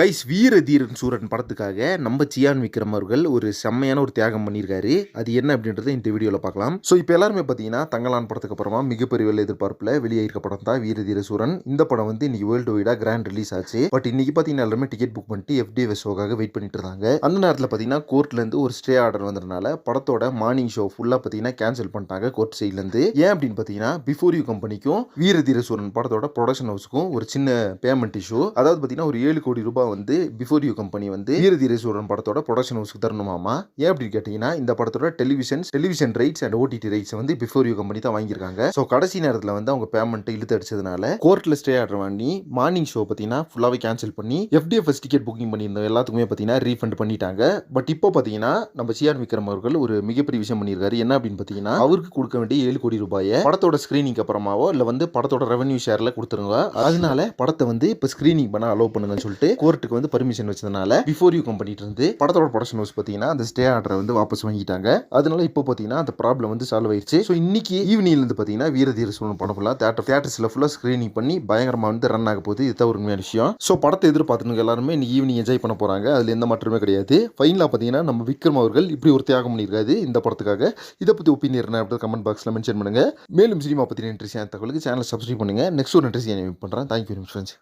Guys வீர தீரன் சூரன் படத்துக்காக நம்ம சியான் விக்ரம் அவர்கள் ஒரு செம்மையான ஒரு தியாகம் பண்ணியிருக்காரு. அது என்ன அப்படின்றத இந்த வீடியோவில் பார்க்கலாம். ஸோ இப்போ எல்லாருமே பார்த்தீங்கன்னா தங்கலான் படத்துக்கு அப்புறமா மிகப்பெரிய வெள்ள எதிர்பார்ப்பில் வெளியாயிருக்க படம் தான் வீர தீர சூரன். இந்த படம் வந்து இன்னைக்கு வேர்ல்டு வைடாக கிராண்ட் ரிலீஸ் ஆச்சு. பட் இன்னைக்கு பார்த்தீங்கன்னா எல்லாருமே டிக்கெட் புக் பண்ணிட்டு எஃப்டிஎஃப் ஷோக்காக வெயிட் பண்ணிட்டு இருந்தாங்க. அந்த நேரத்தில் பார்த்தீங்கன்னா கோர்ட்லேருந்து ஒரு ஸ்டே ஆர்டர் வந்ததுனால படத்தோட மார்னிங் ஷோ ஃபுல்லாக பார்த்தீங்கன்னா கேன்சல் பண்ணிட்டாங்க கோர்ட் சைட்லேருந்து ஏன் அப்படின்னு பார்த்தீங்கன்னா பிஃபோர் யூ கம்பெனிக்கும் வீர தீர சூரன் படத்தோட ப்ரொடக்ஷன் ஹவுஸுக்கும் ஒரு சின்ன பேமெண்ட் இஷ்யூ அதாவது பார்த்தீங்கன்னா ஒரு ஏழு கோடி ரூபாய் வந்து பிஃபோர் யூ கம்பெனி வந்து வீர தீர சூரன் படத்தோட ப்ரொடக்ஷன் ஹவுஸ்க்கு தரணுமாமா ஏன் அப்படின்னு கேட்டிங்கன்னா இந்த படத்தோட television television rights and OTT rights வந்து பிஃபோர் யூ கம்பெனி தான் வாங்கியிருக்காங்க. ஸோ கடைசி நேரத்தில் வந்து அவங்க பேமெண்ட் இழுத்து அடிச்சதுனால கோர்ட்டில் ஸ்டே ஆர்டர் வாங்கி மார்னிங் ஷோ பார்த்தீங்கன்னா ஃபுல்லாகவே கேன்சல் பண்ணி எஃப்டிஎஃப்எஸ் டிக்கெட் புக்கிங் பண்ணியிருந்தோம் எல்லாத்துக்குமே பார்த்தீங்கன்னா ரீஃபண்ட் பண்ணிட்டாங்க. பட் இப்போ பார்த்தீங்கன்னா நம்ம சிஆர் விக்ரம் அவர்கள் ஒரு மிகப்பெரிய விஷயம் பண்ணியிருக்காரு. என்ன அப்படின்னு பார்த்தீங்கன்னா அவருக்கு கொடுக்க வேண்டிய ஏழு கோடி ரூபாயை படத்தோட ஸ்க்ரீனிங் அப்புறமாவோ இல்லை வந்து படத்தோட ரெவன்யூ ஷேரில் கொடுத்துருங்க. அதனால படத்தை வந்து இப்போ ஸ்க்ரீனிங் பண்ண அலோவ் பண்ணுங்கன்னு சொல்லிட்டு கோர்ட்டுக்கு வந்து பர்மிஷன் வச்சதுனால பிஃபோர் யூ கம்பெனிட்டு இருந்து படத்தோட ப்ரொடக்ஷன் ஹவுஸ் பார்த்தீங்கன்னா அந்த ஸ்டே ஆர்டரை வந்து வாபஸ் வாங்கிட்டாங்க. அதனால இப்போ பார்த்தீங்கன்னா அந்த ப்ராப்ளம் வந்து சால்வ் ஆயிடுச்சு ஸோ இன்னைக்கு ஈவினிங்ல இருந்து பார்த்தீங்கன்னா வீரதீர சூழல் படம் ஃபுல்லாக தேட்டர் தேட்டர்ஸில் ஃபுல்லாக ஸ்க்ரீனிங் பண்ணி பயங்கரமாக வந்து ரன் ஆக போகுது. இதுதான் ஒரு உண்மையான விஷயம். ஸோ படத்தை எதிர்பார்த்துனுங்க எல்லாருமே இன்னைக்கு ஈவினிங் என்ஜாய் பண்ண போகிறாங்க அதில் எந்த மாற்றமே கிடையாது. ஃபைனலாக பார்த்தீங்கன்னா நம்ம விக்ரம் அவர்கள் இப்படி ஒரு தியாகம் பண்ணியிருக்காது இந்த படத்துக்காக. இதை பற்றி ஒப்பீனியர் என்ன அப்படி கமெண்ட் பாக்ஸில் மென்ஷன் பண்ணுங்கள் மேலும் சினிமா பற்றி இன்ட்ரெஸ்ட் தகவலுக்கு சேனல் சப்ஸ்கிரைப் பண்ணுங்க. நெக்ஸ்ட் ஒரு இன்ட்ரெஸ்ட் பண்ணுறேன் thank you very much friends